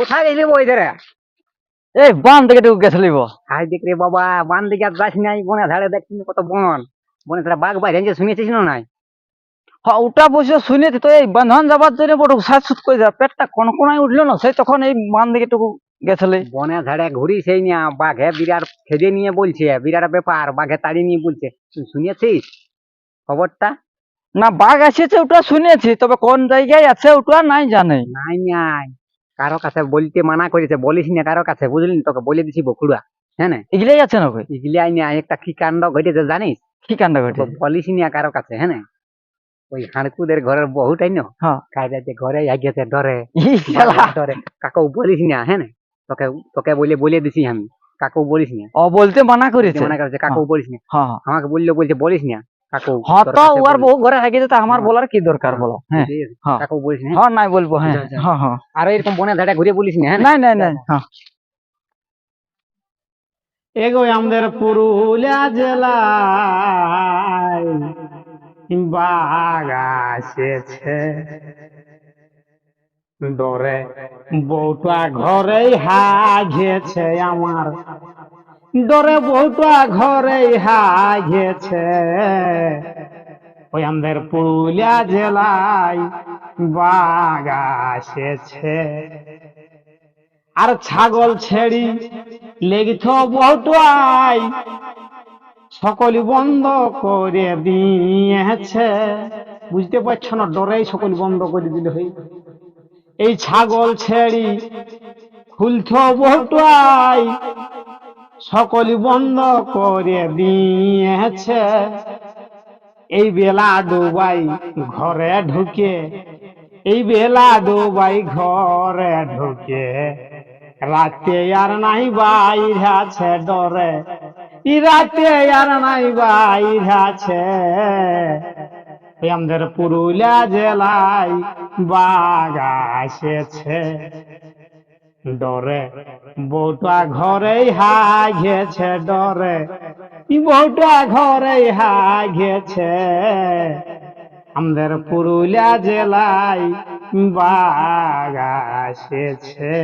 কোথায় গেলি ধরে এই বান গেছলিব হাই দেখ রে বাবা বান দিকে আর যাস নাই বনে ধারে কত বন। বনে বাঘ বাইরে যে শুনেছিস না নাই? হ্যাঁ ওটা বসে শুনেছি তো এই বান্ধন যাবার জন্য বড় সাত সুত করে যা পেটটা কনকনায় উঠল না সেই তখন এই বান দিকে টুকু গেছলি বনে ধারে ঘুরি সেই নিয়ে বাঘে বিরাট খেদে নিয়ে বলছে বিরাট ব্যাপার বাঘে তাড়ি নিয়ে বলছে। তুই শুনেছিস খবরটা? না বাঘ আসেছে ওটা শুনেছি তবে কোন জায়গায় আছে ওটা নাই জানে। নাই নাই। কারও কাছে বলতে মানা করেছে বলিস না কারও কাছে বুঝলি তোকে বলে দিছি বকুড়া হ্যাঁ না? এগুলাই আছে না কই? ইগলিয়াই নিয়ে একটা কি কাণ্ড ঘটেছে জানিস? কি কাণ্ড ঘটে তো বলিস না কারও কাছে হ্যাঁ না? ওই হাঁড়কুদের ঘরের বহুটাই না? হ্যাঁ। কাজে ঘরে গেছে ডরে। ডরে। কাকু বলিস না হ্যাঁ না? তোকে তোকে বলে বলে দিছি আমি। কাকু বলিস না ও বলতে মানা করেছে। মনে করেছে কাকু বলিস না। হ্যাঁ হ্যাঁ। আমাকে বলল বলছে বলিস না হ্যাঁ ঘরে থাকে তো আমার হ্যাঁ। বলার কি দরকার বলো? হ্যাঁ। নাই বলব হ্যাঁ। আর এরকম বনে ধারে ঘুরে বলিস হ্যাঁ না? নাই নাই নাই হ্যাঁ। এগো আমাদের পুরুলিয়া জেলায় বাঘ আসেছে ডরে বউটা ঘরেই হাগেছে আমার। ডরে বউটা ঘরে হাগেছে। ওই আমাদের পুরুলিয়া জেলায় বাঘ আর ছাগল ছেড়ি লেগিত বউটাই সকলি বন্ধ করে দিয়েছে। বুঝতে পারছ না, ডরেই সকল বন্ধ করে দিল হই এই ছাগল ছেড়ি খুলছ বউটাই সকলি বন্ধ করে দিয়েছে। এই বেলা ডুবাই ঘরে ঢুকে, এই বেলা ডুবাই ঘরে ঢুকে। রাতে আর নাই বাইরে আছে ডরে ই রাতে আর নাই বাইরে আছে আমাদের পুরুলিয়া জেলায় বাঘ আসেছে। ডরে। বউটা ঘরেই হাগেছে ডরে। ই বউটা ঘরেই হাগেছে আমাদের পুরুলিয়া জেলায় বাঘ আসেছে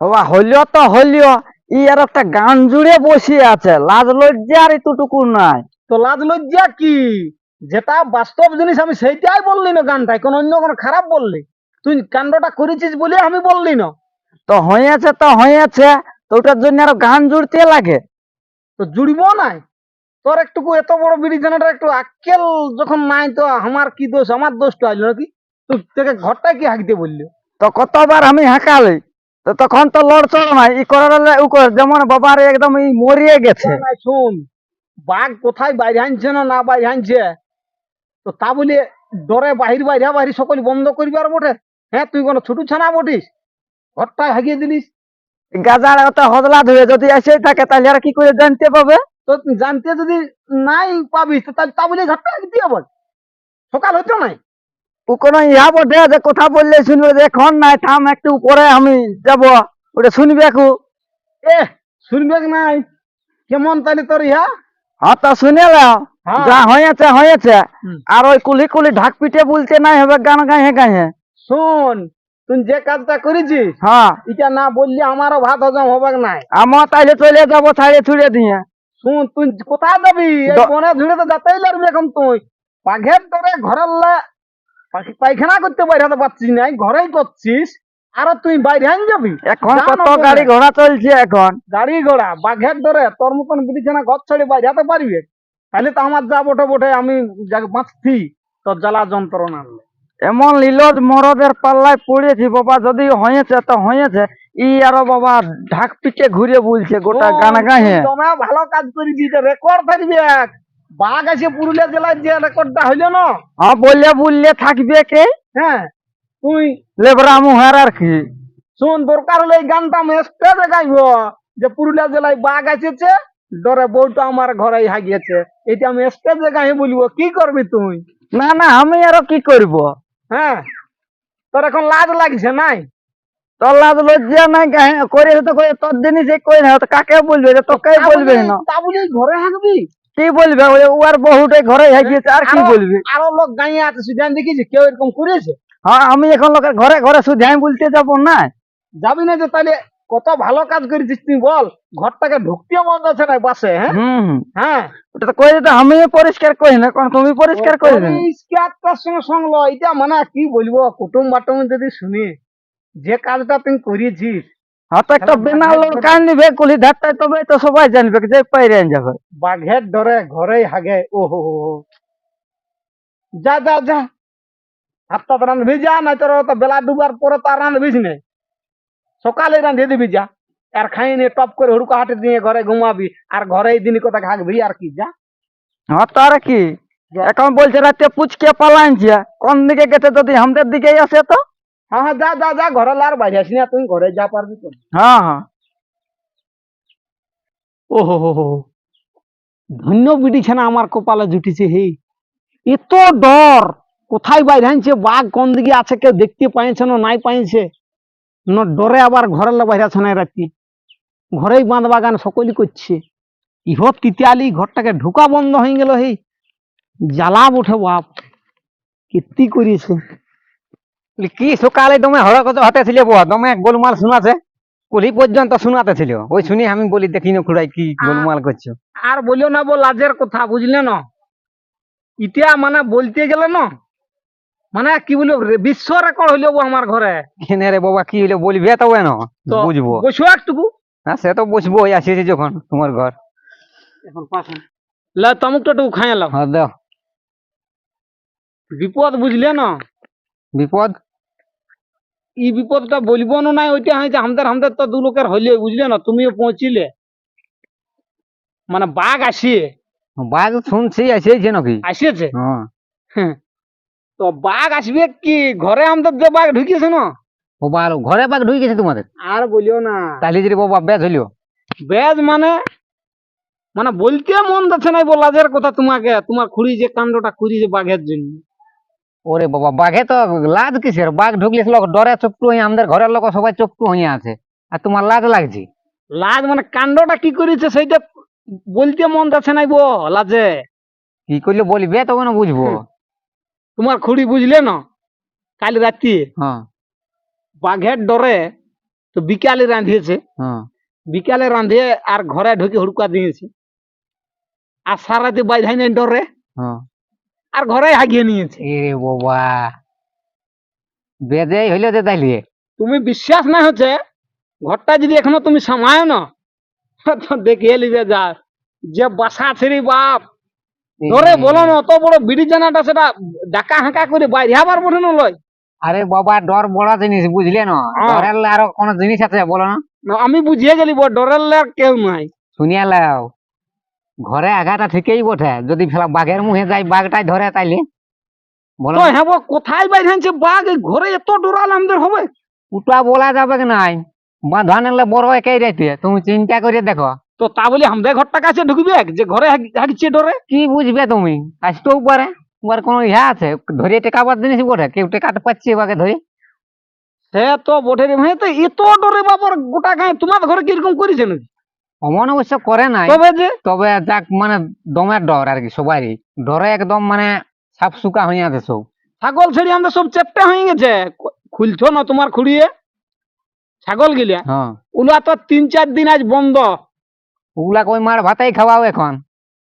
বাবা হলিও তো হলিও ই আর একটা গান জুড়ে বসে আছে। লাজ লজ্জার এতটুকু নাই। তো লাজ লজ্জা কি? যেটা বাস্তব জিনিস আমি সেইটাই বললি না গানটাই কোন অন্য কোনো খারাপ বললি? তুই কাণ্ডটা করেছিস বলে আমি বললি না। তো হয়েছে তো হয়েছে, তো ওটার জন্য আরও গান জুড়তে লাগে। তো জুড়ব নাই। তোর একটুকু এত বড় বিড়িখানাটা একটু আক্কেল যখন নাই তো আমার কি দোষ? আমার দোষটা আইলো নাকি? তুই তোকে ঘরটায় কি হাঁকতে বললি? তো কতবার আমি হাঁকালি? তো তখন তো লড়চড় নাই। ই করালে উ করে, যেমন বাবার একদম ই মরিয়ে গেছে। শোন। বাঘ কোথায় বাইরে আনছে না না বাইরে আনছে? তো তা বলে ডরে বাহির বাইরে, বাহির সকল বন্ধ করবি আর বটে? হ্যাঁ তুই কোনো ছোট ছানা বটিস? ঘরটায় হাগিয়ে দিলিস? গাজার অত হদলা ধুয়ে যদি এসেই থাকে তাহলে আর কি করে জানতে পাবে? তো জানতে যদি নাই পাবিস তো তাহলে তা বলে ঘরটা হাগিয়ে দিয়ে বল। সকাল হতো নাই। ও কোনো ইহা বটে যে কথা বললে শুনবে যে এখন নাই থাম একটু পরে আমি যাব। ওটা শুনবে একু এ শুনবে কি নাই? কেমন তাহলে তোর ইহা হ্যাঁ তো শুনে নাও হ্যাঁ। যা হয়েছে হয়েছে। আর ওই কুলি কুলি ঢাক পিটে বলতে নাই হবে গান গায়ে গায়ে। শোন তুই যে কাজটা করেছিস হ্যাঁ। এটা না বললে আমারও ভাত হজম হবে নাই। আমার তাইলে চলে যাব ছাড়ে ছুড়ে দিয়ে। শুন তুই কোথায় যাবি? বনে ঝুড়ে তো যাতেই লাগবে এখন তুই। বাঘের তোরে ঘরের পায়খানা করতে বাইরে পারছিস নাই ঘরেই করছিস। আর তুই বাইরে যাবি। এখন কত গাড়ি ঘোড়া চলছে এখন। গাড়ি ঘোড়া বাঘের ধরে তোর মতন বিছানা ঘর ছেড়ে বাইরে হতে পারবি। তাহলে তো আমার যা বটে বটে আমি বাঁচছি তোর জ্বালা যন্ত্রণা। নিয়ে। এমন লীলজ মরদের পাল্লায় পড়েছি বাবা যদি হয়েছে তো হয়েছে। ই আরও বাবা ঢাক পিটে ঘুরে বলছে গোটা গান গায়ে তুই ভালো কাজ করেছিস রেকর্ড থাকবে। এক। বাঘ আছে পুরুলিয়া জেলার যে রেকর্ডটা হইল না? হ্যাঁ বললে বললে থাকবে কে? হ্যাঁ তুই লেবরা মুহার আর কি। শুন দরকার হলে এই গানটা আমি স্টেজে গাইব। যে পুরুলিয়া জেলায় বাঘ আসেছে ডরে বউটা আমার ঘরে হাগিয়েছে। এটা আমি স্টেজে গাই বলব কি করবি তুই? না না আমি আরও কি করব? হ্যাঁ? তোর এখন লাজ লাগছে নাই? তোর লাজ লজ্জা নাই করে তো করে তোর জিনিস যে কই না তো কাকে বলবে? যে তোকে বলবে না। তা বলি ঘরে হাঁকবি? কি বলবে? ওই ওর বহুটে ঘরে হাঁকিয়েছে আর কি বলবে? আরও লোক গাঁয়ে আছে সুজান দেখিছে কেউ এরকম করেছে? হ্যাঁ আমি এখন লোকের ঘরে ঘরে সুদান বলতে যাব না। যাবি না যে তাহলে কত ভালো কাজ করেছিস তুই বল। ঘরটাকে ঢুকতে মন আছে না বাসে হ্যাঁ। হ্যাঁ। ওটা তো কই দিতে পরিষ্কার করি না কারণ তুমি পরিষ্কার করে দেন পরিষ্কারটার সঙ্গে সঙ্গ এটা মানে কি বলব কুটুম বাটুম যদি শুনি যে কাজটা তুই করেছিস। হয়তো একটা তাহলে বিনা বাঘের লোক কান নিবে কুলি ধারটায় তবে তো সবাই জানবে যে পাইরে যাবে। বাঘের ডরে ঘরেই হাগে ও হো। যা যা যা। হাতটা রাঁধবি যা নাই তোর বেলা ডুবার পরে তো আর রাঁধবিস না। সকালে রাঁধে দিবি যা। আর খাই নিয়ে টপ করে হুড়কা হাটে দিয়ে ঘরে ঘুমাবি। আর ঘরে দিনই কথা হাগবি আর কি যা। হ্যাঁ তো আর কি। এখন বলছে রাতে পুচকে পালাইছে কোন দিকে গেছে যদি আমাদের দিকে আসে তো? হ্যাঁ হ্যাঁ যা যা যা ঘরে লার বাইরে আসি না তুই ঘরে যা পারবি তো। হ্যাঁ হ্যাঁ। ও হো হো হো। ধন্য বিটিছে না আমার কপালে জুটিছে হে এত ডর। কোথায় বাইরে বাঘ কোন দিকে আছে কেউ দেখতে পাইছে না নাই পাইছে? ন ডরে আবার ঘরের বাইরে আছে না রাত্রি। ঘরেই বাঁধ বাগান সকলই করছে। ইহ তিতিয়ালি ঘরটাকে ঢুকা বন্ধ হয়ে গেল হে। জ্বালা উঠে বাপ। কীর্তি করিয়েছে। কি সকালে দমে হাতে ছিল বুয়া? দমে গোলমাল শোনাছে? কলি পর্যন্ত শোনাতে ছিল ওই শুনি আমি বলি দেখি না খুড়াই কি গোলমাল করছ। আর বলিও না বল লাজের কথা বুঝলে না? ইতিয়া মানে বলতে গেলে না? মানে কি বলব বিশ্ব রেকর্ড হইল আমার ঘরে। কেনে রে বাবা কি হইল বলবে তো না তো বুঝব। বসো একটুকু। হ্যাঁ সে তো ওই আসিয়েছি যখন তোমার ঘর। এখন পাশে লে তমুকটা টুকু খাই এলাম হ্যাঁ দাও। বিপদ বুঝলে না? বিপদ? ই বিপদটা বলব না নাই ওইটা হয়েছে আমাদের আমাদের তো দু লোকের হইলে বুঝলে না? তুমিও পৌঁছিলে। মানে বাঘ আসিয়ে। বাঘ শুনছি আসিয়েছে নাকি? আসিয়েছে? হ্যাঁ। হ্যাঁ। তো বাঘ আসবে কি? ঘরে আমাদের যে বাঘ ঢুকিয়েছে না? ও ভালো ঘরে বাঘ ঢুকে গেছে তোমাদের? আর বলিও না। তাহলে যদি বাবা বেজ হইল? বেজ মানে? মানে বলতে মন যাচ্ছে নাই বল লাজের কথা তোমাকে তোমার খুড়ি যে কাণ্ডটা করিছে বাঘের জন্য। ওরে বাবা বাঘে তো লাজ কিসের? বাঘ ঢুকলে লোক ডরে চুপটু হয়ে আমাদের ঘরের লোক সবাই চুপটু হয়ে আছে। আর তোমার লাজ লাগছে? লাজ মানে কাণ্ডটা কি করেছে সেইটা বলতে মন যাচ্ছে নাই বো লাজে কি করলে বলবে তবে না বুঝব। তোমার খুড়ি বুঝলে না? কাল রাত্রি হ্যাঁ। বাঘের ডরে তো বিকালে রাঁধিয়েছে। হ্যাঁ। বিকালে রাঁধিয়ে আর ঘরে ঢুকে হুড়কা দিয়েছে। আর সারা রাতে বাইধাই নেই ডরে। হ্যাঁ। আর ঘরে হাগিয়ে নিয়েছে। এ বাবা। বেজেই হইল যে তাইলে। তুমি বিশ্বাস না হচ্ছে? ঘরটা যদি এখনও তুমি সামায় না দেখিয়ে লিবে যা যে বাসা ছেড়ে বাপ। ধরে বলো না অত বড় বিড়ি জানাটা সেটা ডাকা হাঁকা করে বাইরে আবার বলে না লয় আরে বাবা ডর বড় জিনিস বুঝলে না? হ্যাঁ। ডরের আরও কোন জিনিস আছে বলো না। আমি বুঝিয়ে গেলি ডরের আর কেউ নাই। শুনিয়া লাও ঘরে আঘাটা ঠিকই বটে যদি ফেলা বাঘের মুখে যাই বাঘটাই ধরে তাইলে। বলো তো হ্যাঁ কোথায় বাইরে বাঘ? ঘরে এত ডরাল আমাদের হবে। উটা বলা যাবে নাই? এলে বড় একাই রাইতে তুমি চিন্তা করে দেখো। তো তা বলে আমাদের ঘরটা কাছে ঢুকবে? যে ঘরে হাগছে ডরে? কি বুঝবে তুমি? আসতেও পারে তোমার কোনো ইহা আছে? ধরে টেকাবার জিনিস বটে? কেউ টেকাতে পারছে বাকে ধরে। সে তো বটে রে ভাই তো এত ডরে বাবার গোটা গায়ে তোমার ঘরে কীরকম করেছে নাকি? অমন অবশ্য করে নাই। তবে যে? তবে যাক মানে দমের ডর আর কি সবারই। ডরে একদম মানে সাফ সুকা হয়ে আছে সব। ছাগল ছেড়ে আমাদের সব চেপটা হয়ে গেছে। খুলছো না তোমার খুঁড়িয়ে? ছাগল গিলা হ্যাঁ। ওগুলা তো তিন চার দিন আজ বন্ধ। ওগুলা কই মার ভাতাই খাওয়াও এখন।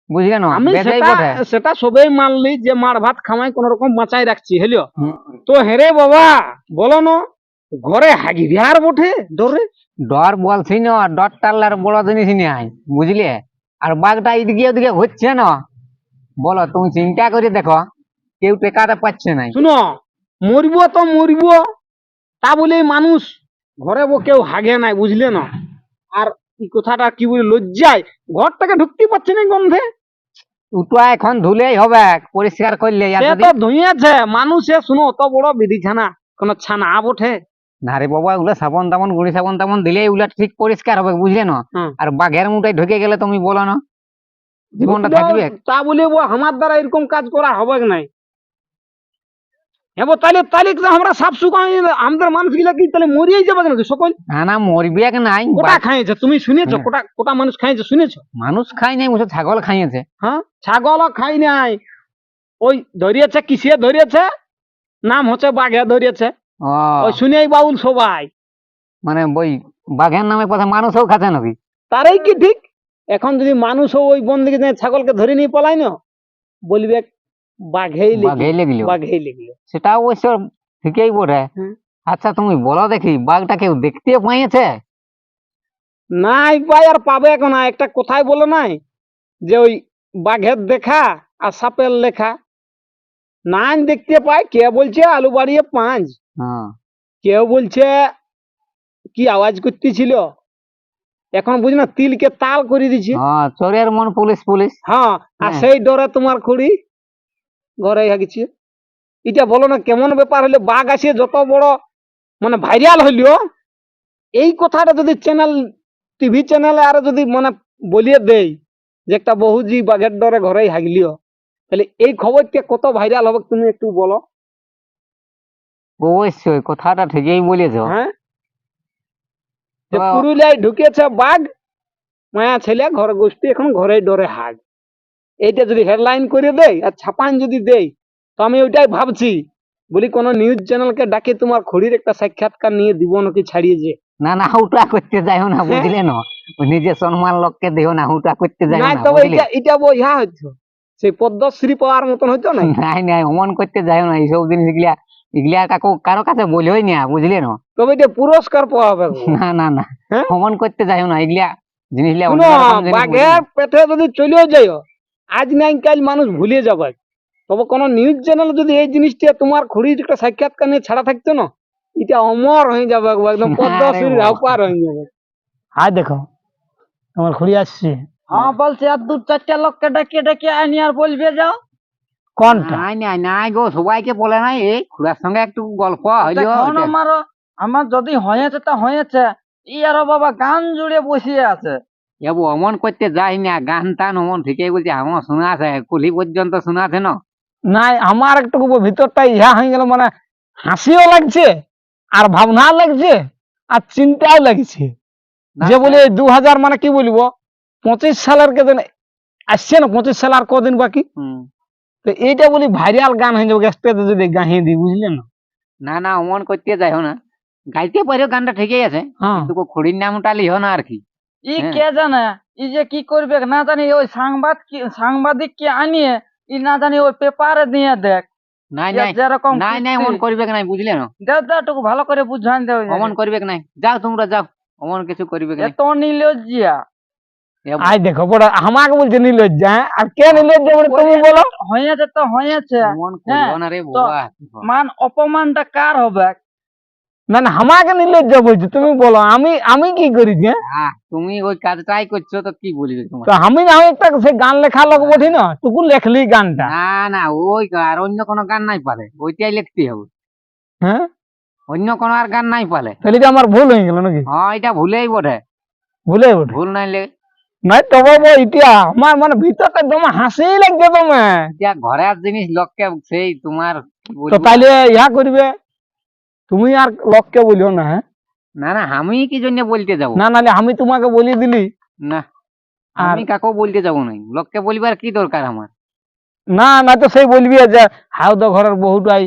বুঝলে না? আমি সেটা সেটা সবেই মানলি যে মার ভাত খামাই কোন রকম বাঁচাই রাখছি হেলিও তো হেরে বাবা বলো না ঘরে হাগি বিহার বটে ডরে। ডর বলছি না ডর টাল্লার বড় জিনিস নাই বুঝলে? আর বাঘটা এদিকে ওদিকে হচ্ছে না। বলো তুমি চিন্তা করে দেখো কেউ টেকাতে পাচ্ছে নাই। শুনো মরিব তো মরিব তা বলে মানুষ ঘরে বো কেউ হাগে নাই বুঝলে না? আর কথাটা কি বলে লজ্জায়। ঘরটাকে ঢুকতে পারছে না গন্ধে। এখন ধুলেই হবে পরিষ্কার করলে ধুইয়াছে মানুষে শুনো অত বড় বিধি ছানা কোন ছানা বটে না রে বাবা ওগুলো সাবন তাবন গুড়ি সাবন তাবন দিলেই ওগুলা ঠিক পরিষ্কার হবে বুঝলে না? আর বাঘের মুটাই ঢুকে গেলে তুমি বলো না জীবনটা থাকবে? তা বলে আমার দ্বারা এরকম কাজ করা হবে নাই। এবার তাহলে তাহলে আমরা সাফ সুকা আমাদের মানুষ গিলা কি তাহলে মরিয়াই যাবে নাকি সকল? না না মরবি এক নাই কোটা খাইছে তুমি শুনেছো হ্যাঁ। কোটা কোটা মানুষ খাইছে শুনেছো? মানুষ খাই নাই বুঝো ছাগল খাইয়েছে। হ্যাঁ? ছাগল খাই নাই। ওই ধরিয়েছে কিসে ধরিয়েছে? নাম হচ্ছে বাঘে ধরেছে ও। ওই শুনেই বাউল সবাই। মানে ওই বাঘের নামে কথা মানুষও খাচ্ছে নাকি? তারাই কি ঠিক? এখন যদি মানুষও ওই বনদিকে ছাগলকে ধরে নিয়ে পলাই না? বলবে বাঘেই বাঘেই লেগলো বাঘেই লেগলো সেটা অবশ্য ঠিকই বটে। আচ্ছা তুমি বলো দেখি বাঘটা কেউ দেখতে পাইছে নাই পাই আর পাবে এখন একটা কোথায় বলে নাই যে ওই বাঘের দেখা আর সাপের লেখা। দেখতে পাই কে বলছে? আলু বাড়িয়ে পাঁচ। হ্যাঁ। কেউ বলছে কি আওয়াজ করতেছিল? এখন বুঝ না তিলকে তাল করে দিছে হ্যাঁ চোরের মন পুলিশ পুলিশ। হ্যাঁ আর হ্যাঁ। সেই ডরে তোমার খুড়ি। ঘরে গেছে এটা বলো না কেমন ব্যাপার হলে বাঘ আছে যত বড় মানে ভাইরাল হইল এই কথাটা যদি চ্যানেল টিভি চ্যানেলে আর যদি মানে বলিয়ে দেই যে একটা বহুজি বাঘের ডরে ঘরেই হাগলিও তাহলে এই খবরটা কত ভাইরাল হবে তুমি একটু বলো। অবশ্যই কথাটা ঠিকই বলেছ। হ্যাঁ? যে পুরুলিয়ায় ঢুকেছে বাঘ মায়া ছেলে ঘর গোষ্ঠী এখন ঘরে ডরে হাগ। এইটা যদি হেডলাইন করে দেয় আর ছাপান যদি দেই তো আমি ওইটাই ভাবছি। বলি কোন নিউজ চ্যানেলকে ডাকে তোমার খড়ির একটা সাক্ষাৎকার নিয়ে দিব নাকি ছাড়িয়ে যে? না না হুটা করতে যাইও না হ্যাঁ। বুঝলে না? নিজের সম্মান লোককে দিও না হুটা করতে যাইও না তবে এটা এটা ইহা হইতো সেই পদ্মশ্রী পাওয়ার মতন হইতো না নাই নাই অমন করতে যাইও না এইসব জিনিসগুলা এগুলা কাকু কারও কাছে বলিও না বুঝলে না? তবে এটা পুরস্কার পাওয়া হবে না না না হ্যাঁ? অমন করতে যাইও না এগুলা জিনিসগুলা জিনিস বাঘের পেটে যদি চলেও যাই আজ নাই কাল মানুষ ভুলে যাবে। তবে কোন নিউজ চ্যানেল যদি এই জিনিসটা তোমার খড়ির একটা সাক্ষাৎকার নিয়ে ছাড়া থাকতো না এটা অমর হয়ে যাবে একদম আরে পদ্মশ্রীর হয়ে যাবে। হাই দেখো আমার খড়ি আসছে। হ্যাঁ বলছে আর দু চারটা লোককে ডেকে ডেকে আনি আর বলবে যাও। কোনটা? নাই নাই নাই গো সবাইকে বলে নাই এই খুড়ার সঙ্গে একটু গল্প হইল। দেখুন আমারও আমার যদি হয়েছে তা হয়েছে। ই আরও বাবা গান জুড়ে বসিয়ে আছে। এবো অমন করতে যাই না গান টান অমন ঠিকই বলছে আমার শোনা আছে কুলি পর্যন্ত শোনা আছে না? নাই আমার একটু ভিতরটা ইহা হয়ে গেল মানে হাসিও লাগছে আর ভাবনা লাগছে আর চিন্তাও লাগছে। যে বলে দু হাজার মানে কি বলব পঁচিশ সালের কেদিন আসছে না পঁচিশ সাল আর কদিন বাকি। তো এইটা বলি ভাইরাল গান হয়ে যাবে স্টেজে যদি গাহিয়ে দিই বুঝলে না? না না অমন করতে যাইও না। গাইতে পারিও গানটা ঠিকই আছে হ্যাঁ। কিন্তু খুড়ির নামটা লিও না আর কি। ই হ্যাঁ। কে জানে? ই যে কি করবে না জানি ওই সাংবাদ সাংবাদিক কে আনিয়ে ই না জানি ওই পেপারে দিয়ে দেখ। নাই নাই। যেরকম নাই নাই অমন করবে নাই বুঝলে না? দেখ দেখ ভালো করে বুঝান দেও অমন করবে নাই? যাও তোমরা যাও। অমন কিছু করবে নাই? এত নিলজ্জিয়া এবো, আই দেখো বড় আমাকে বলছে নির্লজ্জা হ্যাঁ? আর কে নির্লজ্জা বলে তুমি বলো? হয়েছে তো হয়েছে। অমন হ্যাঁ, করব না রে বাবা মান অপমানটা কার হবে? না না আমাকে নির্লজ্জা বলছো তুমি বলো আমি আমি কি করেছি? তুমি ওই কাজটাই করছ তো কি বলবে তো আমি না একটা সে গান লেখা লোক বলি না টুকু লেখলি গানটা। না না ওই আর অন্য কোনো গান নাই পালে ওইটাই লিখতে হবে। হ্যাঁ? অন্য কোনো আর গান নাই পালে। তাহলে কি আমার ভুল হয়ে গেল নাকি? হ্যাঁ এটা ভুলেই বটে। ভুলে ভুল নাইলে? নাই তবে বল ইতিয়া আমার মানে ভিতরটা একদম হাসি লাগছে তোমার ঘরের জিনিস লোককে সেই তোমার তো তাইলে ইয়া করবে তুমি আর লোককে বলিও না হ্যাঁ? না না আমি কি জন্য বলতে যাব? না নালে আমি তোমাকে বলি দিলি। না আমি কাকেও বলতে যাব নাই। লোককে বলিবার কি দরকার আমার? না না তো সেই বলবি যে তো ঘরের বহুটাই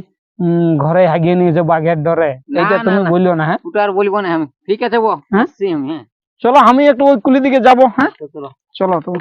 ঘরে হাগিয়ে নিয়েছে বাঘের ডরে। এটা তুমি। বলিও না হ্যাঁ? ওটা আর বলব না আমি। ঠিক আছে বো হ্যাঁ? হ্যাঁ। চলো আমি একটু ওই কুলি দিকে যাব হ্যাঁ? চলো। চলো তুমি